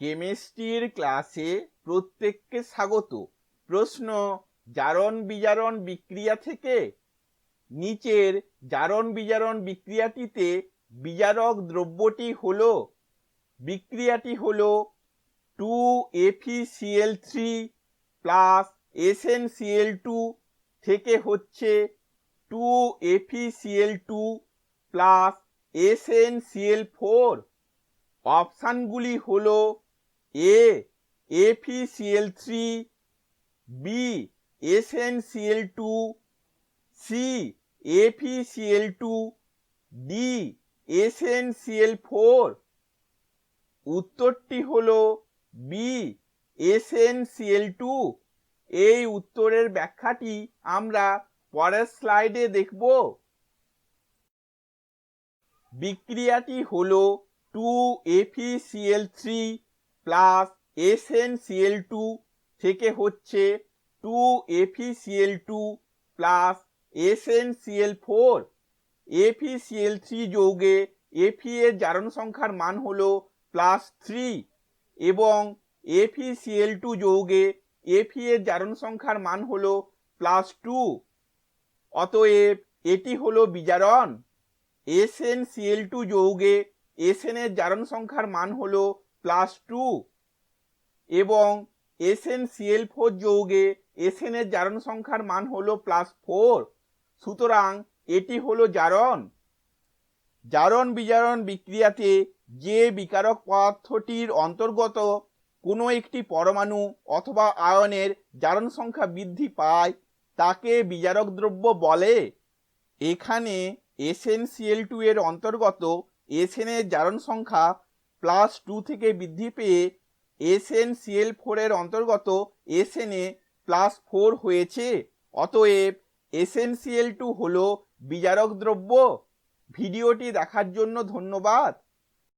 কেমিস্ট্রির ক্লাসে প্রত্যেককে স্বাগত। প্রশ্ন, জারণ বিজারণ বিক্রিয়া থেকে? নিচের জারণ বিজারণ বিক্রিয়াটিতে বিজারক দ্রব্যটি হল, বিক্রিয়াটি হল two FeCl three plus SnCl two থেকে হচ্ছে two FeCl two plus SnCl four অপশানগুলি হলো A FeCl three B SnCl two C FeCl two D SnCl four উত্তরটি হলো বি এসএনসিএল টু এই উত্তরের ব্যাখ্যাটি আমরা পরের স্লাইডে দেখব। বিক্রিয়াটি হলো two FeCl three plus SnCl two থেকে হচ্ছে two FeCl two plus SnCl four. FeCl three যৌগে Fe এর জারণ সংখ্যার মান হল প্লাস থ্রি এবং এফিসিএল টু যৌগে এফি এর জারণ সংখ্যার মান হল প্লাস টু। অতএব এটি হলো বিজারণ। এসএন সিএল টু যৌগে এসএন এর জারণ সংখ্যার মান হলো প্লাস টু এবং এসএন সিএল ফোর যৌগে এসএন এর জারণ সংখ্যার মান হলো প্লাস ফোর সুতরাং এটি হলো জারণ। জারণ বিজারণ বিক্রিয়াতে যে বিকারক পদার্থটির অন্তর্গত কোনো একটি পরমাণু অথবা আয়নের জারণ সংখ্যা বৃদ্ধি পায়, তাকে বিজারক দ্রব্য বলে। এখানে এসএনসিএল টু এর অন্তর্গত এসএন এর জারণ সংখ্যা প্লাস টু থেকে বৃদ্ধি পেয়ে এসএনসিএল ফোর এর অন্তর্গত এসএন এ প্লাস ফোর হয়েছে। অতএব এসএনসিএল টু হল বিজারক দ্রব্য। ভিডিওটি দেখার জন্য ধন্যবাদ।